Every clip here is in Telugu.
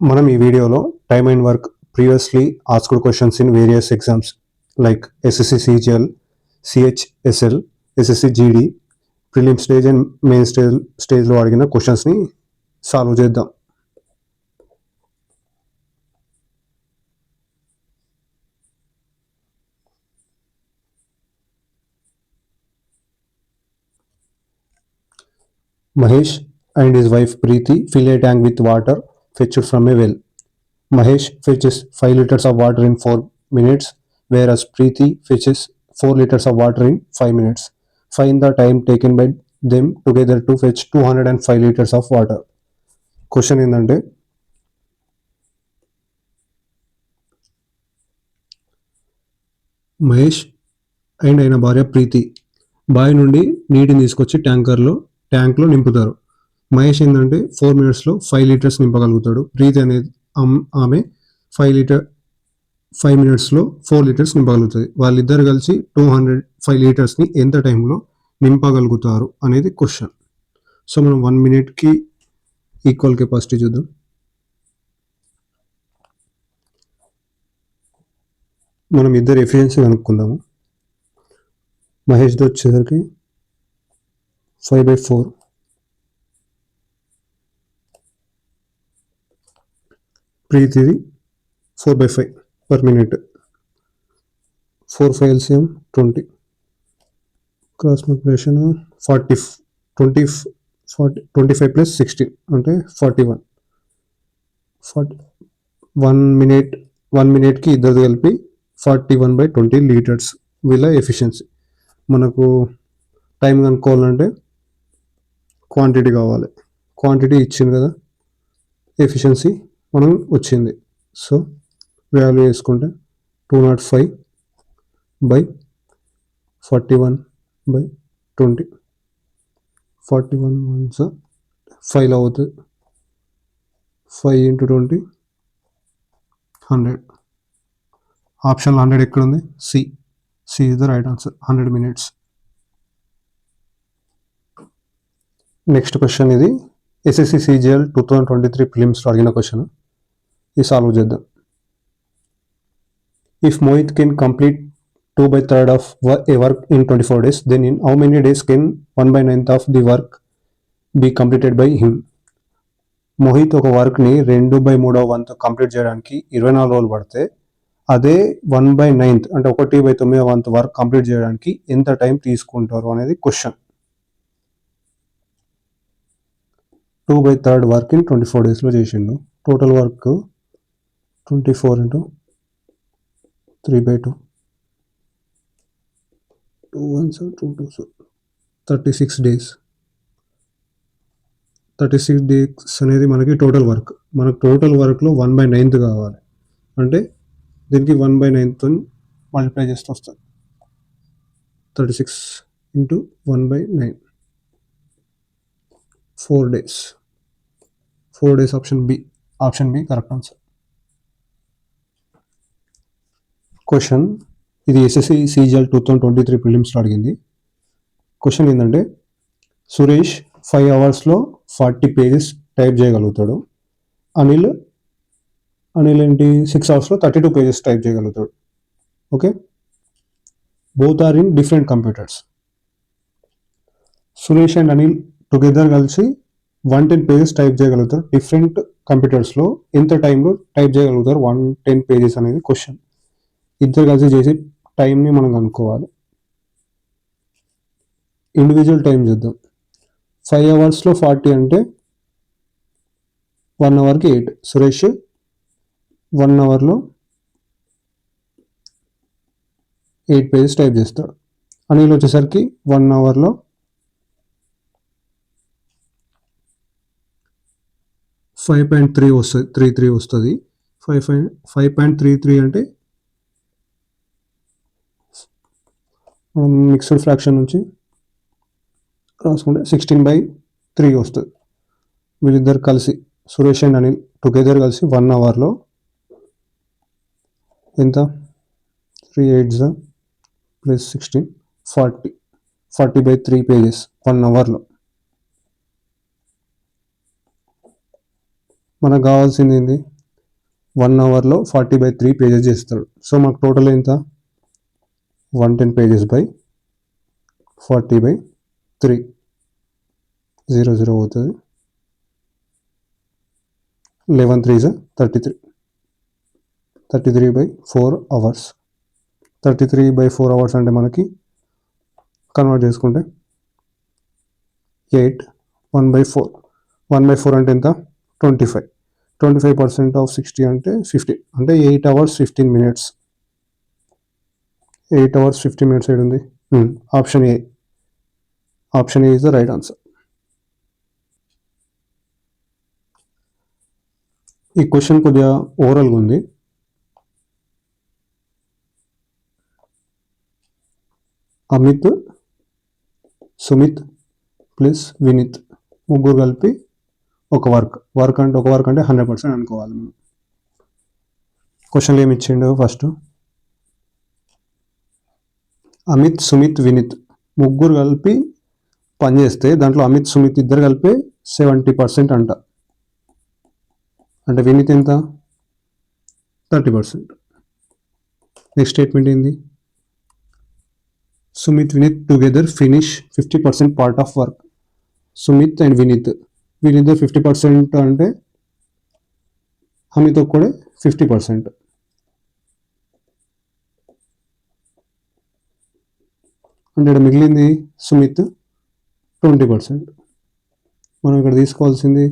మనం ఈ వీడియోలో time and work previously asked questions in various exams like SSC CGL CHSL SSC GD prelim stage and main stage స్టేజ్లో అడిగిన క్వశ్చన్స్ని సాల్వ్ చేద్దాం. Mahesh and his wife Preethi fill a tank with water fetched from a well. Mahesh fetches 5 liters of water in 4 minutes, whereas Preeti fetches 4 liters of water in 5 minutes. Find the time taken by them together to fetch 205 liters of water. Question ఏంటంటే మహేష్ అండ్ ఆయన భార్య ప్రీతి బావి నుండి నీటిని తీసుకొచ్చి ట్యాంకర్లో ట్యాంక్లో నింపుతారు మహేష్ ఏంటంటే ఫోర్ మినిట్స్లో ఫైవ్ లీటర్స్ నింపగలుగుతాడు. ప్రీతి అనేది ఆమె ఫైవ్ లీటర్ ఫైవ్ మినిట్స్లో ఫోర్ లీటర్స్ నింపగలుగుతుంది. వాళ్ళిద్దరు కలిసి టూ హండ్రెడ్ ఫైవ్ లీటర్స్ని ఎంత టైంలో నింపగలుగుతారు అనేది క్వశ్చన్ సో మనం వన్ మినిట్కి ఈక్వల్ కెపాసిటీ చూద్దాం. మనం ఇద్దరు ఎఫిషియన్సీ కనుక్కుందాము. మహేష్ది వచ్చేసరికి five by four ప్రీతిది four by five per minute four five LCM twenty cross multiplication forty twenty forty twenty five plus sixteen అంటే forty one forty one minute one మినిట్కి ఇద్దరు కలిపి forty one by twenty litres వీళ్ళ ఎఫిషియన్సీ మనకు టైం కనుక్కోవాలంటే క్వాంటిటీ కావాలి. క్వాంటిటీ ఇచ్చింది కదా ఎఫిషియన్సీ మనం వచ్చింది. సో వాల్యూ వేసుకుంటే two nought five by forty one by twenty forty one ones five అవుతుంది five into twenty hundred option hundred ఎక్కడ ఉంది C C is the right answer hundred minutes next question ఇది SSC CGL two thousand twenty three ఫిలిమ్స్లో అడిగిన క్వశ్చన్ ఇది సాల్వ్ చేద్దాం. If Mohit can complete two by third of a work in twenty four days then in how many days can one by ninth of the work be completed by him Mohit ఒక వర్క్ని రెండు బై మూడో వంతు కంప్లీట్ చేయడానికి ఇరవై నాలుగు రోజులు పడితే అదే వన్ బై నైన్త్ అంటే ఒకటి బై తొమ్మిదో వంతు వర్క్ కంప్లీట్ చేయడానికి ఎంత టైం తీసుకుంటారు అనేది question two by third work in twenty four డేస్లో చేసిండు. Total work twenty four into three by two. Two one sir two two thirty six days. Thirty six days అనేది మనకి టోటల్ వర్క్. మనకు టోటల్ వర్క్లో వన్ బై నైన్త్ కావాలి. అంటే దీనికి వన్ బై నైన్త్ మల్టిప్లై చేస్తూ వస్తుంది. Thirty six into one by nine. Four days. Four days option B. Option B correct answer. Question. ఇది SSC CGL two thousand twenty three ప్రిలిమ్స్లో అడిగింది. క్వశ్చన్ ఏంటంటే సురేష్ ఫైవ్ అవర్స్లో ఫార్టీ పేజెస్ టైప్ చేయగలుగుతాడు. అనిల్ అనిల్ ఏంటి? సిక్స్ అవర్స్లో థర్టీ టూ పేజెస్ టైప్ చేయగలుగుతాడు. Okay both are in different computers Suresh and Anil together కలిసి వన్ టెన్ పేజెస్ టైప్ చేయగలుగుతారు. డిఫరెంట్ కంప్యూటర్స్లో ఎంత టైంలో టైప్ చేయగలుగుతారు? వన్ టెన్ పేజెస్ అనేది క్వశ్చన్ ఇద్దరు కలిసి చేసే టైంని మనం కనుక్కోవాలి. ఇండివిజువల్ టైం చూద్దాం. ఫైవ్ అవర్స్లో ఫార్టీ అంటే వన్ అవర్కి ఎయిట్ సురేష్ వన్ అవర్లో ఎయిట్ పేజెస్ టైప్ చేస్తాడు. అనిల్ వచ్చేసరికి వన్ అవర్లో ఫైవ్ పాయింట్ త్రీ వస్తుంది త్రీ త్రీ వస్తుంది. Five five five point three three అంటే మిక్స్డ్ ఫ్రాక్షన్ నుంచి రాసుకుంటే సిక్స్టీన్ బై త్రీ వస్తుంది. వీళ్ళిద్దరు కలిసి సురేష్ అండ్ అనిల్ టుగెదర్ కలిసి వన్ అవర్లో ఎంత? Three eights plus sixteen forty forty by three pages one అవర్లో మనకు కావాల్సింది ఏంది? వన్ అవర్లో ఫార్టీ బై త్రీ పేజెస్ చేస్తాడు. సో మాకు టోటల్ ఎంత? One ten pages by forty by three. Zero zero అవుతుంది. Eleven three thirty three. Thirty three by four hours. Thirty three by four hours అంటే మనకి కన్వర్ట్ చేసుకుంటే eight one by four. One by four అంటే ఎంత? Twenty five. Twenty five percent of sixty అంటే ఫిఫ్టీ. అంటే eight hours fifteen minutes. Eight hours fifty minutes ఏడు ఉంది option A option A is the right answer ఈ క్వశ్చన్ కొద్దిగా ఓవరాల్గా ఉంది. అమిత్ సుమిత్ ప్లస్ వినీత్ ముగ్గురు కలిపి ఒక వర్క్. వర్క్ అంటే ఒక వర్క్ అంటే హండ్రెడ్ పర్సెంట్ అనుకోవాలి మనం. క్వశ్చన్లు ఏమి ఇచ్చిండు ఫస్ట్ అమిత్ సుమిత్ వినీత్ ముగ్గురు కలిపి పనిచేస్తే దాంట్లో అమిత్ సుమిత్ ఇద్దరు కలిపి సెవెంటీ పర్సెంట్ అంట. అంటే వినీత్ ఎంత? Thirty percent. నెక్స్ట్ స్టేట్మెంట్ ఏంది? Sumit Vineet together finish fifty percent part of work. Sumit and Vineet. వీళ్ళిద్దరు ఫిఫ్టీ పర్సెంట్ అంటే అమిత్ ఒక్కడే ఫిఫ్టీ పర్సెంట్. అంటే ఇక్కడ మిగిలింది సుమిత్ ట్వంటీ పర్సెంట్. మనం ఇక్కడ తీసుకోవాల్సింది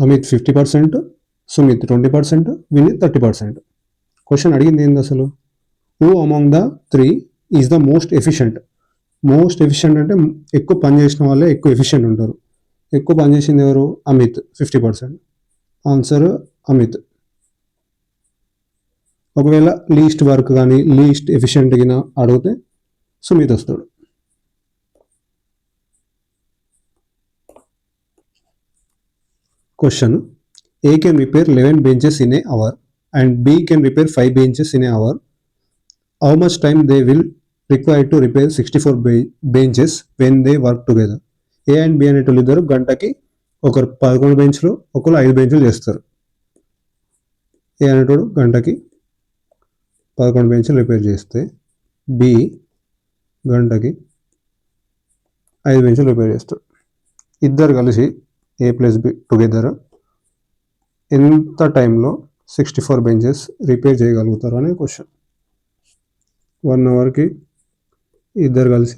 Amit fifty percent Sumit twenty percent Vineet thirty percent. Question అడిగింది ఏంది అసలు? Who among the three is the most efficient most efficient అంటే ఎక్కువ పని చేసిన వాళ్ళే ఎక్కువ ఎఫిషియంట్ ఉంటారు. ఎక్కువ పని చేసింది ఎవరు? Amit fifty percent. Answer Amit. ఒకవేళ లీస్ట్ వర్క్ కానీ లీస్ట్ ఎఫిషియెంట్గా అడిగితే సుమిత్ వస్తాడు. Question A can repair eleven benches in a hour and B can repair five benches in a hour how much time they will require to repair sixty four benches when they work together A and B అనేటోళ్ళు ఇద్దరు గంటకి ఒకరు పదకొండు బెంచ్లు ఒకరు ఐదు బెంచ్లు చేస్తారు. ఏ అనేటోడు గంటకి పదకొండు బెంచ్లు రిపేర్ చేస్తే బి గంటకి ఐదు బెంచ్లు రిపేర్ చేస్తాడు. ఇద్దరు కలిసి ఏ ప్లస్ బి టుగెదర్ ఎంత టైంలో సిక్స్టీ ఫోర్ బెంచెస్ రిపేర్ చేయగలుగుతారు అనే క్వశ్చన్ వన్ అవర్కి ఇద్దరు కలిసి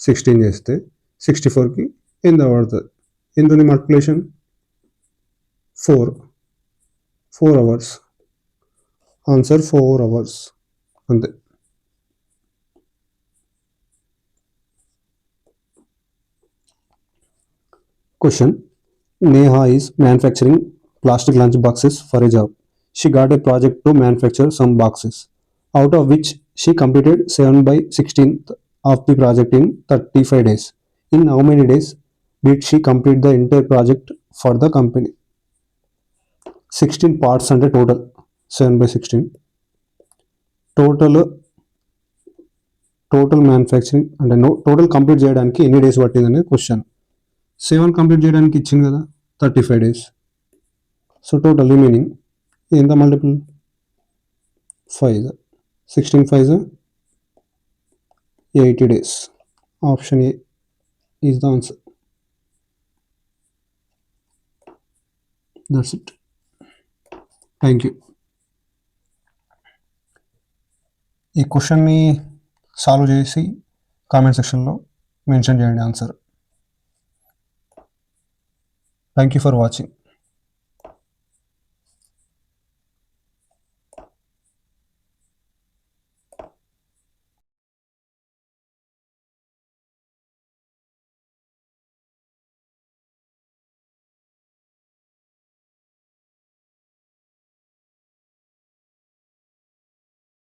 సిక్స్టీన్ చేస్తే సిక్స్టీ ఫోర్కి ఎంత పడుతుంది? ఎంత ఉంది multiplication four four hours answer four hours అంతే question Neha is manufacturing plastic lunch boxes for a job she got a project to manufacture some boxes out of which she completed 7 by 16th of the project in 35 days. In how many days did she complete the entire project for the company? 16 parts అంటే total Seven by sixteen total total manufacturing అంటే నో టోటల్ కంప్లీట్ చేయడానికి ఎన్ని డేస్ పట్టిందని క్వశ్చన్ సెవెన్ కంప్లీట్ చేయడానికి ఇచ్చింది కదా thirty five days so total remaining ఎంత multiple five sixteen five eighty days option A is the answer that's it thank you ఈ క్వశ్చన్ని సాల్వ్ చేసి కామెంట్ సెక్షన్లో మెన్షన్ చేయండి answer. Thank you for watching